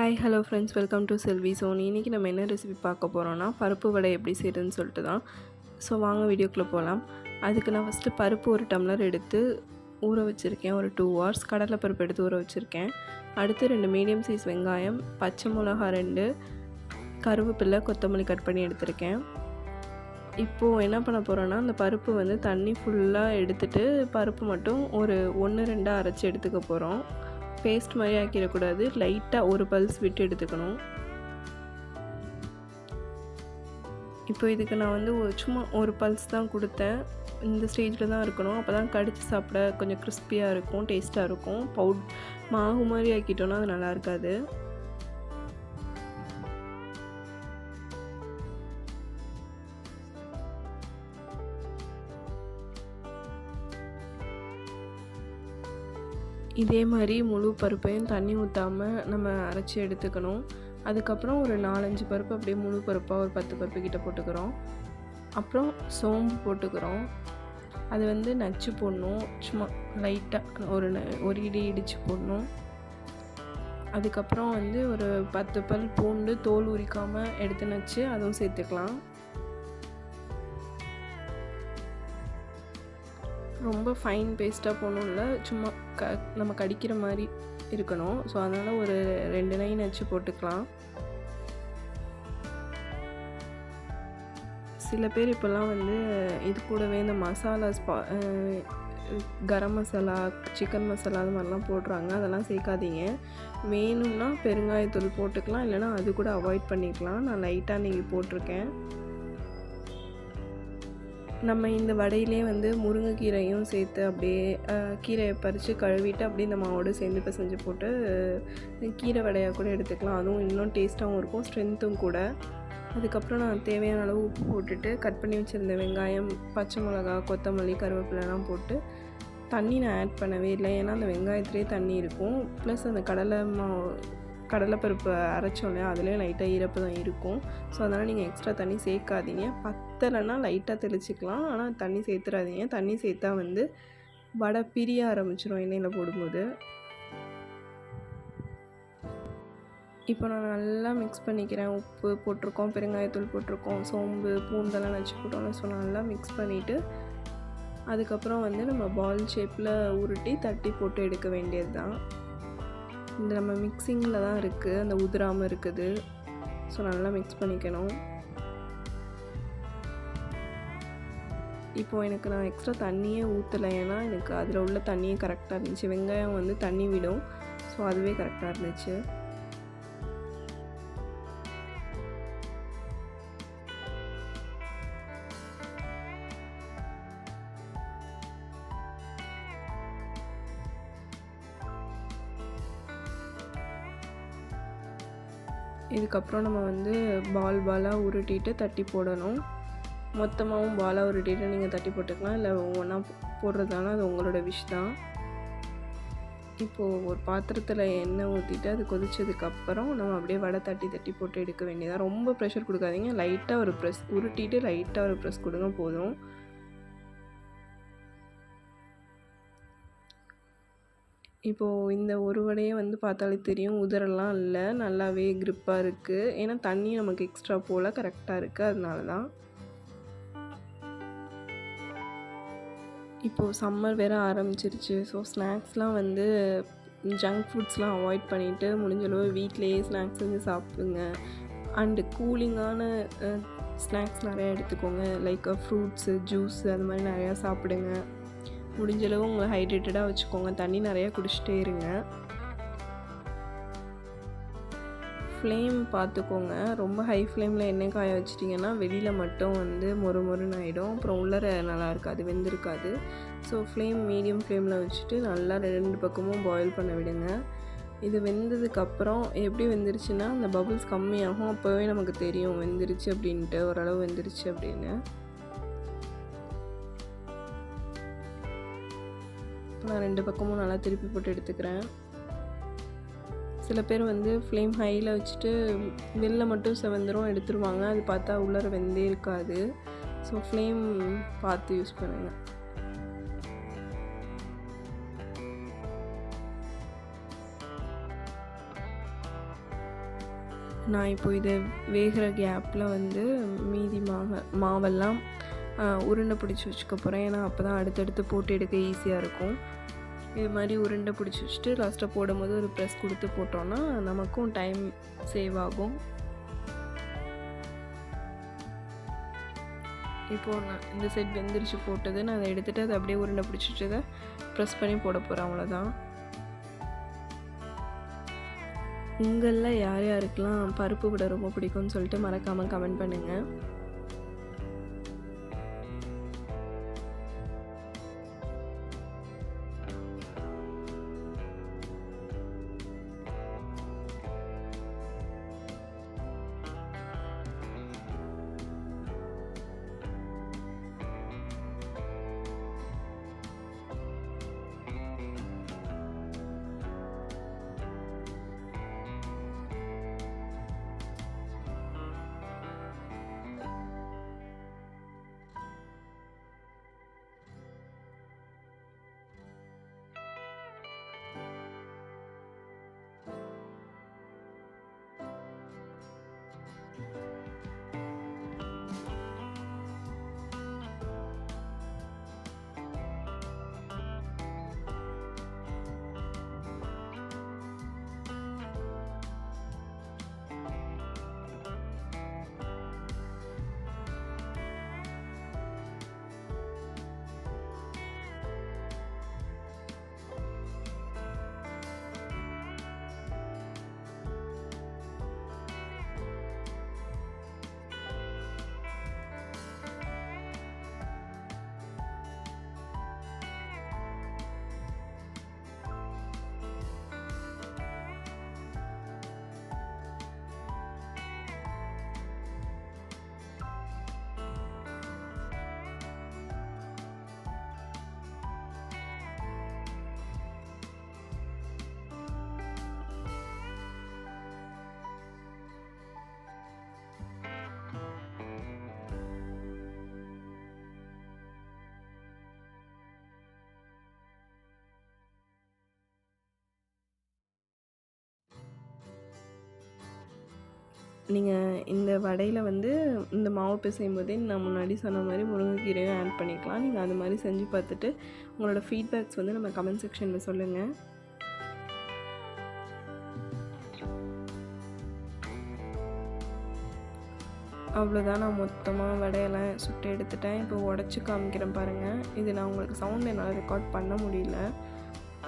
Hi hello friends welcome to Selvi Sony இன்றைக்கி நம்ம என்ன ரெசிபி பார்க்க போகிறோன்னா பருப்பு வடை எப்படி செய்கிறதுன்னு சொல்லிட்டு தான். ஸோ வாங்க வீடியோக்குள்ளே போகலாம் அதுக்கு நான் ஃபஸ்ட்டு பருப்பு ஒரு டம்ளர் எடுத்து ஊற வச்சுருக்கேன். ஒரு டூ ஹவர்ஸ் கடலைப்பருப்பு எடுத்து ஊற வச்சுருக்கேன். அடுத்து ரெண்டு மீடியம் சைஸ் வெங்காயம் பச்சை மிளகா ரெண்டு கருவேப்பிலை கொத்தமல்லி கட் பண்ணி எடுத்திருக்கேன். இப்போது என்ன பண்ண போகிறோன்னா அந்த பருப்பு வந்து தண்ணி ஃபுல்லாக எடுத்துட்டு பருப்பு மட்டும் ஒரு ஒன்று ரெண்டாக அரைச்சி எடுத்துக்க போகிறோம் பேஸ்ட் மாதிரி ஆக்கிடக்கூடாது. லைட்டாக ஒரு பல்ஸ் விட்டு எடுத்துக்கணும். இப்போ இதுக்கு நான் வந்து ஒரு சும்மா ஒரு பல்ஸ் தான் கொடுத்தேன். இந்த ஸ்டேஜில் தான் இருக்கணும். அப்போ தான் கடித்து சாப்பிட கொஞ்சம் கிறிஸ்பியாக இருக்கும் டேஸ்ட்டாக இருக்கும். பவுட் மாவு மாதிரி ஆக்கிட்டோன்னா அது நல்லா இருக்காது. இதே மாதிரி முழு பருப்பையும் தண்ணி ஊற்றாமல் நம்ம அரைச்சி எடுத்துக்கணும். அதுக்கப்புறம் ஒரு நாலஞ்சு பருப்பு அப்படியே முழு பருப்பாக ஒரு பத்து பருப்பு கிட்ட போட்டுக்கிறோம். அப்புறம் சோம்பு போட்டுக்கிறோம். அது வந்து நச்சு போடணும். சும்மா லைட்டாக ஒரு ஒரு இடி இடித்து போடணும். அதுக்கப்புறம் வந்து ஒரு பத்து பல் பூண்டு தோல் உரிக்காமல் எடுத்து நச்சு அதுவும் சேர்த்துக்கலாம். ரொம்ப ஃபைன் பேஸ்ட்டாக போகணும் இல்லை சும்மா க நம்ம கடிக்கிற மாதிரி இருக்கணும். ஸோ அதனால் ஒரு ரெண்டு லைன் வச்சு போட்டுக்கலாம். சில பேர் இப்போல்லாம் வந்து இது கூடவே இந்த மசாலா ஸ்பா கரம் மசாலா சிக்கன் மசாலா அது மாதிரிலாம் போடுறாங்க. அதெல்லாம் சேர்க்காதீங்க. வேணும்னா பெருங்காயத்தூள் போட்டுக்கலாம். இல்லைனா அது கூட அவாய்ட் பண்ணிக்கலாம். நான் லைட்டாக நீங்கள் போட்டிருக்கேன். நம்ம இந்த வடையிலே வந்து முருங்கைக்கீரையும் சேர்த்து அப்படியே கீரையை பறித்து கழுவிட்டு அப்படியே இந்த மாவோடு சேர்ந்து பிசைஞ்சு போட்டு கீரை வடையாக கூட எடுத்துக்கலாம். அதுவும் இன்னும் டேஸ்ட்டாகவும் இருக்கும் ஸ்ட்ரென்த்தும் கூட. அதுக்கப்புறம் நான் தேவையான அளவு உப்பு போட்டுட்டு கட் பண்ணி வச்சுருந்த வெங்காயம் பச்சை மிளகா கொத்தமல்லி கருவேப்பிலலாம் போட்டு தண்ணி நான் ஆட் பண்ணவே இல்லை. ஏன்னா அந்த வெங்காயத்துலேயே தண்ணி இருக்கும். ப்ளஸ் அந்த கடலை மாவு கடலைப்பருப்பு அரைச்சோம் இல்லையா அதுலேயும் லைட்டாக ஈரப்பு தான் இருக்கும். ஸோ அதனால் நீங்கள் எக்ஸ்ட்ரா தண்ணி சேர்க்காதீங்க. பத்தலைன்னா லைட்டாக தெளிச்சிக்கலாம். ஆனால் தண்ணி சேர்த்துறாதீங்க. தண்ணி சேர்த்தா வந்து வடை பிரிய ஆரம்பிச்சிடும் எண்ணெயில் போடும்போது. இப்போ நான் நல்லா மிக்ஸ் பண்ணிக்கிறேன். உப்பு போட்டிருக்கோம் பெருங்காயத்தூள் போட்டிருக்கோம் சோம்பு பூண்டெல்லாம் நச்சு போட்டோம்னு ஸோ நல்லா மிக்ஸ் பண்ணிவிட்டு அதுக்கப்புறம் வந்து நம்ம பால் ஷேப்பில் உருட்டி தட்டி போட்டு எடுக்க வேண்டியது தான் இந்த நம்ம மிக்சிங்கில் தான் இருக்குது அந்த உதிராமல் இருக்குது. ஸோ நல்லா மிக்ஸ் பண்ணிக்கணும். இப்போது எனக்கு நான் எக்ஸ்ட்ரா தண்ணியே ஊற்றலை ஏன்னா எனக்கு அதில் உள்ள தண்ணியே கரெக்டாக இருந்துச்சு. வெங்காயம் வந்து தண்ணி விடும். ஸோ அதுவே கரெக்டாக இருந்துச்சு. இதுக்கப்புறம் நம்ம வந்து பால் பாலாக உருட்டிட்டு தட்டி போடணும். மொத்தமாகவும் பாலாக உருட்டிட்டு நீங்கள் தட்டி போட்டுக்கலாம். இல்லை ஒவ்வொன்றா போடுறதால அது உங்களோட விஷ் தான். இப்போது ஒரு பாத்திரத்தில் எண்ணெய் ஊற்றிட்டு அது கொதிச்சதுக்கப்புறம் நம்ம அப்படியே வடை தட்டி தட்டி போட்டு எடுக்க வேண்டியதாக ரொம்ப ப்ரெஷர் கொடுக்காதீங்க. லைட்டாக ஒரு ப்ரெஸ் உருட்டிட்டு லைட்டாக ஒரு ப்ரெஸ் கொடுங்க போதும். இப்போது இந்த ஒரு வடையை வந்து பார்த்தாலே தெரியும் உதரெல்லாம் இல்லை. நல்லாவே க்ரிப்பாக இருக்குது ஏன்னா தண்ணி நமக்கு எக்ஸ்ட்ரா போல் கரெக்டாக இருக்குது அதனால தான். இப்போது சம்மர் வேறு ஆரம்பிச்சிருச்சு. ஸோ ஸ்நாக்ஸ்லாம் வந்து ஜங்க் ஃபுட்ஸ்லாம் அவாய்ட் பண்ணிவிட்டு முடிஞ்சளவு வீட்லேயே ஸ்நாக்ஸ் செஞ்சு சாப்பிடுங்க. அண்டு கூலிங்கான ஸ்நாக்ஸ் நிறையா எடுத்துக்கோங்க. லைக் ஃப்ரூட்ஸு ஜூஸு அது மாதிரி நிறையா சாப்பிடுங்க. முடிஞ்சளவு உங்களை ஹைட்ரேட்டடாக வச்சுக்கோங்க. தண்ணி நிறையா குடிச்சிட்டே இருங்க. ஃப்ளேம் பார்த்துக்கோங்க. ரொம்ப ஹை ஃப்ளேமில் எண்ணெய் காய வச்சிட்டிங்கன்னா வெளியில் மட்டும் வந்து மொறு மொறுன்னு ஆகிடும் அப்புறம் உள்ளர நல்லா இருக்காது வெந்திருக்காது. ஸோ ஃப்ளேம் மீடியம் ஃப்ளேமில் வச்சுட்டு நல்லா ரெண்டு பக்கமும் பாயில் பண்ண விடுங்க. இது வெந்ததுக்கப்புறம் எப்படி வெந்துருச்சுன்னா அந்த பபுள்ஸ் கம்மியாகும். அப்போவே நமக்கு தெரியும் வெந்துருச்சு அப்படின்ட்டு ஓரளவு வெந்துருச்சு அப்படின்னு. நான் ரெண்டு பக்கமும் நல்லா திருப்பி போட்டு எடுத்துக்கிறேன். சில பேர் வந்து ஃப்ளேம் ஹையில் வச்சுட்டு வெளில மட்டும் செவந்துரும் எடுத்துருவாங்க. அது பார்த்தா உள்ளர வெந்தே இருக்காது. ஸோ ஃப்ளேம் பார்த்து யூஸ் பண்ணுங்கள் நான் இப்போ இது வேகிற கேப்பில் வந்து மீதி மாவை மாவெல்லாம் உருண்டை பிடிச்சி வச்சுக்க போகிறேன் ஏன்னா அப்போ தான் அடுத்தடுத்து போட்டு எடுக்க ஈஸியாக இருக்கும். இது மாதிரி உருண்டை பிடிச்சி வச்சுட்டு லாஸ்ட்டாக போடும்போது ஒரு ப்ரெஸ் கொடுத்து போட்டோன்னா நமக்கும் டைம் சேவ் ஆகும். இப்போது நான் இந்த செட் வெந்துருச்சு போட்டது. நான் அதை எடுத்துகிட்டு அதை அப்படியே உருண்டை பிடிச்சிட்டு அதை ப்ரெஸ் பண்ணி போட போகிறேன் அவ்வளோதான் உங்களில் யார் யாருக்கெல்லாம் பருப்பு விட ரொம்ப பிடிக்கும்னு சொல்லிட்டு மறக்காமல் கமெண்ட் பண்ணுங்கள் நீங்கள் இந்த வடையில் வந்து இந்த மாவு பிசையும் போதே நான் முன்னாடி சொன்ன மாதிரி முருங்கைக்கீரையும் ஆட் பண்ணிக்கலாம். நீங்கள் அது மாதிரி செஞ்சு பார்த்துட்டு உங்களோட ஃபீட்பேக்ஸ் வந்து நம்ம கமெண்ட் செக்ஷனில் சொல்லுங்கள் அவ்வளோதான் நான் மொத்தமாக வடையெல்லாம் சுட்டு எடுத்துட்டேன். இப்போ உடச்சி காமிக்கிறேன் பாருங்கள் இது நான் உங்களுக்கு சவுண்ட் என்னால் ரெக்கார்ட் பண்ண முடியல.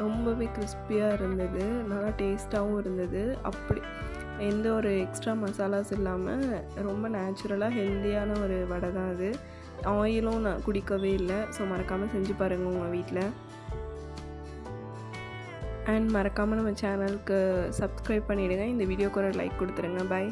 ரொம்பவே கிறிஸ்பியாக இருந்தது. நல்லா டேஸ்ட்டாகவும் இருந்தது. அப்படி எந்த ஒரு எக்ஸ்ட்ரா மசாலாஸ் இல்லாமல் ரொம்ப நேச்சுரலாக ஹெல்த்தியான ஒரு வடை தான் அது. ஆயிலும் நான் குடிக்கவே இல்லை. ஸோ மறக்காமல் செஞ்சு பாருங்கள் உங்கள் வீட்டில் அண்ட் மறக்காமல் நம்ம சேனலுக்கு சப்ஸ்கிரைப் பண்ணிவிடுங்க இந்த வீடியோக்கு ஒரு லைக் கொடுத்துருங்க. பாய்